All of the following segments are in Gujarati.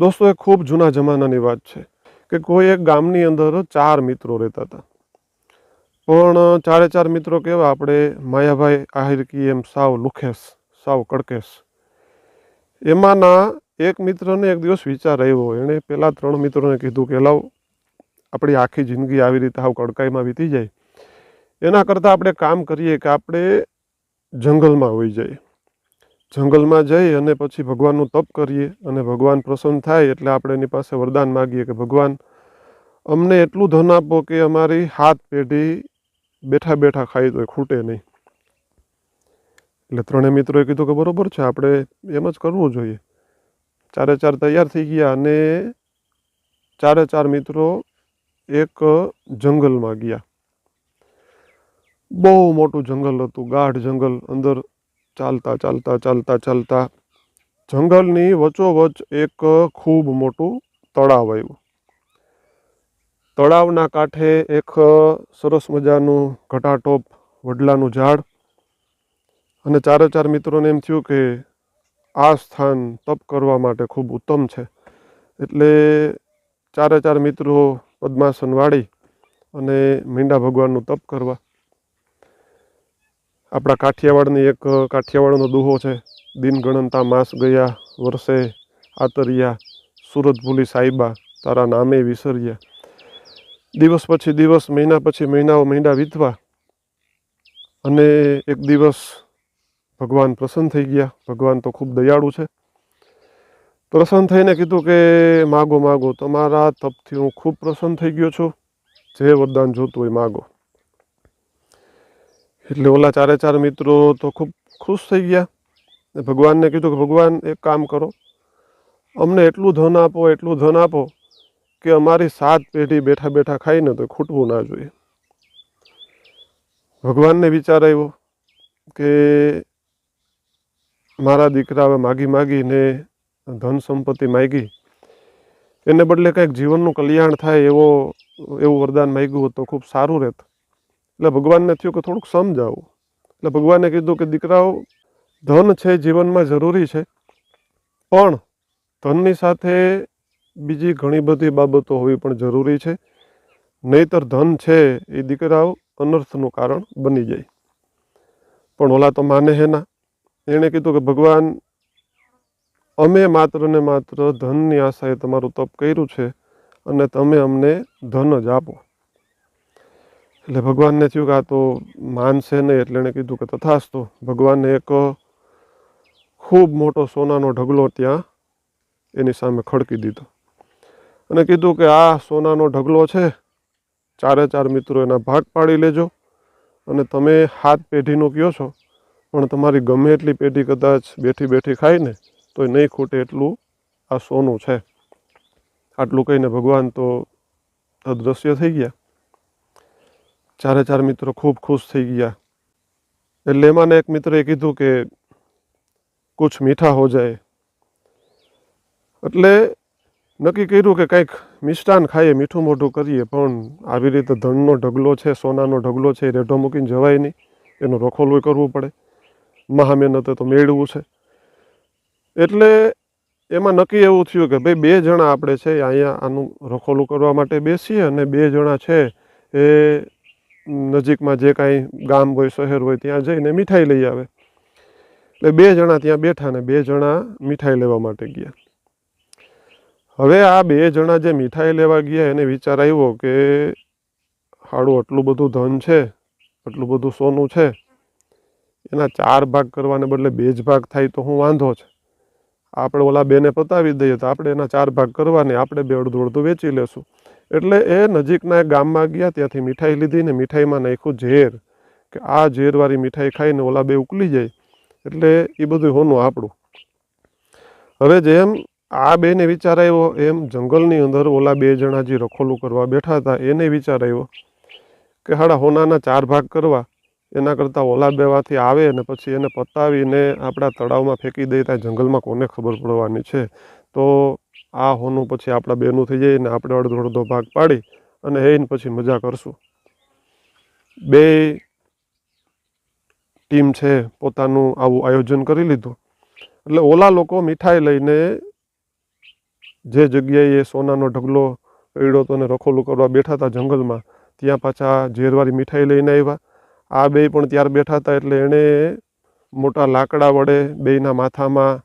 દોસ્તો, એ ખૂબ જૂના જમાનાની વાત છે કે કોઈ એક ગામની અંદર ચાર મિત્રો રહેતા હતા. પણ ચારે ચાર મિત્રો કેવા? આપણે માયાભાઈ આહિર કી એમ સાવ લુખેશ, સાવ કડકેશ. એમાંના એક મિત્રને એક દિવસ વિચાર આવ્યો. એણે પહેલાં ત્રણ મિત્રોને કીધું કે, લાવ, આપણી આખી જિંદગી આવી રીતે હાવ કડકાઈમાં વીતી જાય. એના કરતાં આપણે કામ કરીએ કે આપણે જંગલમાં હોઈ જઈએ. જંગલમાં જઈ અને પછી ભગવાનનું તપ કરીએ અને ભગવાન પ્રસન્ન થાય એટલે આપણે એની પાસે વરદાન માગીએ કે ભગવાન, અમને એટલું ધન આપો કે અમારી હાથ પેઢી બેઠા બેઠા ખાઈ તો ખૂટે નહીં. એટલે ત્રણેય મિત્રોએ કીધું કે બરોબર છે, આપણે એમ જ કરવું જોઈએ. ચારે ચાર તૈયાર થઈ ગયા અને ચારે ચાર મિત્રો એક જંગલમાં ગયા. બહુ મોટું જંગલ હતું, ગાઢ જંગલ અંદર ચાલતા ચાલતા ચાલતા ચાલતા જંગલની વચોવચ એક ખૂબ મોટું તળાવ આવ્યું. તળાવના કાંઠે એક સરસ મજાનું ઘટાટોપ વડલાનું ઝાડ અને ચારે ચાર મિત્રોને એમ થયું કે આ સ્થાન તપ કરવા માટે ખૂબ ઉત્તમ છે. એટલે ચારે ચાર મિત્રો પદ્માસન વાળી અને મીંડા ભગવાનનું તપ કરવા આપણા કાઠિયાવાડની એક કાઠિયાવાડનો દુહો છે. દિન ગણનતા માસ ગયા, વર્ષે આતરિયા, સુરત ભૂલી સાઈબા, તારા નામે વિસર્યા. દિવસ પછી દિવસ, મહિના પછી મહિનાઓ મહિના વીતવા અને એક દિવસ ભગવાન પ્રસન્ન થઈ ગયા. ભગવાન તો ખૂબ દયાળુ છે. પ્રસન્ન થઈને કીધું કે, માગો માગો, તમારા તપથી હું ખૂબ પ્રસન્ન થઈ ગયો છું. જે વરદાન જોતું હોય માગો. એટલે ઓલા ચારે ચાર મિત્રો તો ખૂબ ખુશ થઈ ગયા. ભગવાનને કીધું કે, ભગવાન, એક કામ કરો. અમને એટલું ધન આપો, એટલું ધન આપો કે અમારી સાત પેઢી બેઠા બેઠા ખાઈને તો ખૂટવું ના જોઈએ. ભગવાનને વિચાર આવ્યો કે મારા દીકરા હવે માગી માગીને ધન સંપત્તિ માગી. એને બદલે કંઈક જીવનનું કલ્યાણ થાય એવો, એવું વરદાન માગ્યું હોત તો ખૂબ સારું રહેત. એટલે ભગવાનને થયું કે થોડુંક સમજાવું. એટલે ભગવાને કીધું કે દીકરાઓ, ધન છે જીવનમાં જરૂરી છે, પણ ધનની સાથે બીજી ઘણી બધી બાબતો હોવી પણ જરૂરી છે. નહીતર ધન છે એ દીકરાઓ અનર્થનું કારણ બની જાય. પણ ઓલા તો માને હે ના. એણે કીધું કે ભગવાન, અમે માત્ર ને માત્ર ધનની આશાએ તમારું તપ કર્યું છે અને તમે અમને ધન જ આપો. એટલે ભગવાનને થયું કે આ તો માનશે નહીં એટલે એણે કીધું કે તથાસ્તુ, ભગવાનને એક ખૂબ મોટો સોનાનો ઢગલો ત્યાં એની સામે ખડકી દીધો. અને કીધું કે આ સોનાનો ઢગલો છે, ચારે ચાર મિત્રો એના ભાગ પાડી લેજો અને તમે હાથ પેઢીનું કહો છો, પણ તમારી ગમે એટલી પેઢી કદાચ બેઠી બેઠી ખાઈને તોય નહીં ખૂટે એટલું આ સોનું છે. આટલું કહીને ભગવાન તો અદૃશ્ય થઈ ગયા. ચારે ચાર મિત્રો ખૂબ ખુશ થઈ ગયા. એટલે એમાંને એક મિત્રએ કીધું કે કુછ મીઠા હો જાય. એટલે નક્કી કર્યું કે કંઈક મિષ્ટાન ખાઈએ, મીઠું મોઢું કરીએ, પણ આવી રીતે ધનનો ઢગલો છે, સોનાનો ઢગલો છે, એ રેઢો મૂકીને જવાય નહીં. એનું રખોલું કરવું પડે. મહા મહેનતે તો મેળવું છે. એટલે એમાં નક્કી એવું થયું કે ભાઈ બે જણા આપણે છે અહીંયા આનું રખોલું કરવા માટે બેસીએ અને બે જણા છે એ નજીકમાં જે કાંઈ ગામ હોય, શહેર હોય, ત્યાં જઈને મીઠાઈ લઈ આવે. એટલે બે જણા ત્યાં બેઠા ને બે જણા મીઠાઈ લેવા માટે ગયા. હવે આ બે જણા જે મીઠાઈ લેવા ગયા, એને વિચાર આવ્યો કે હાડું આટલું બધું ધન છે, આટલું બધું સોનું છે, એના ચાર ભાગ કરવાને બદલે બે જ ભાગ થાય તો હું વાંધો છે. આપણે ઓલા બેને પતાવી દઈએ તો આપણે એના ચાર ભાગ કરવાને, આપણે બે અડધું અડધું વેચી લેશું. એટલે એ નજીકના એક ગામમાં ગયા, ત્યાંથી મીઠાઈ લીધી ને મીઠાઈમાં નાખ્યું ઝેર, કે આ ઝેરવાળી મીઠાઈ ખાઈને ઓલા બે ઉકલી જાય. એટલે એ બધું હોનું આપણું. હવે જેમ આ બેને વિચાર આવ્યો, એમ જંગલની અંદર ઓલા બે જણા જે રખોલું કરવા બેઠા હતા, એને વિચાર આવ્યો કે હાડા હોનાના ચાર ભાગ કરવા, એના કરતાં ઓલા બેવાથી આવે ને પછી એને પતાવીને આપણા તળાવમાં ફેંકી દઈ ત્યાં જંગલમાં કોને ખબર પડવાની છે? તો આ હોનું પછી આપણા બેનું થઈ જાય ને આપણે અડધો અડધો ભાગ પાડી અને એને પછી મજા કરશું. બે ટીમ છે પોતાનું આવું આયોજન કરી લીધું. એટલે ઓલા લોકો મીઠાઈ લઈને જે જગ્યાએ સોનાનો ઢગલો પડ્યો હતો અને રખોલું કરવા બેઠા હતા જંગલમાં, ત્યાં પાછા ઝેરવાળી મીઠાઈ લઈને આવ્યા. આ બે પણ ત્યાર બેઠા હતા એટલે એણે મોટા લાકડા વડે બેયના માથામાં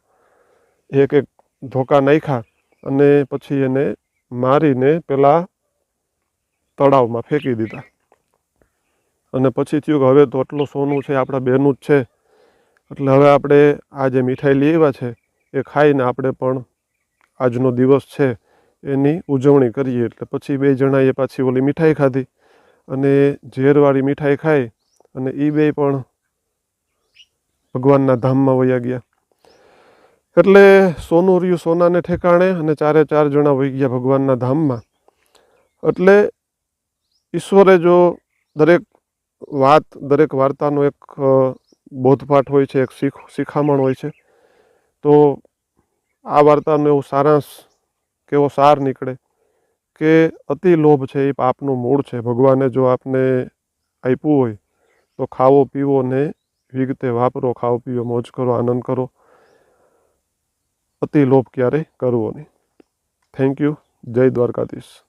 એક એક ધોકા નાખ્યા અને પછી એને મારીને પેલા તળાવમાં ફેંકી દીધા. અને પછી થયું કે હવે તો આટલું સોનું છે, આપણા બેનું જ છે. એટલે હવે આપણે આ જે મીઠાઈ લઈ આવ્યા છે, એ ખાઈને આપણે પણ આજનો દિવસ છે, એની ઉજવણી કરીએ. એટલે પછી બે જણાએ પાછી ઓલી મીઠાઈ ખાધી અને ઝેરવાળી મીઠાઈ ખાઈ અને એ બે પણ ભગવાનના ધામમાં વયા ગયા. એટલે સોનું રહ્યું સોનાને ઠેકાણે અને ચારે ચાર જણા વહી ગયા ભગવાનના ધામમાં. એટલે ઈશ્વરે જો દરેક વાત, દરેક વાર્તાનો એક બોધપાઠ હોય છે, એક શીખ, શિખામણ હોય છે, તો આ વાર્તાનો એવું સારાંશ કેવો સાર નીકળે કે અતિ લોભ છે એ પાપનું મૂળ છે. ભગવાને જો આપને આપ્યું હોય તો ખાવો, પીવો ને વિગતે વાપરો ખાઓ પીવો, મોજ કરો, આનંદ કરો. અતિ લોભ ક્યારેય કરવો નહીં. થેન્ક યુ જય દ્વારકાધીશ.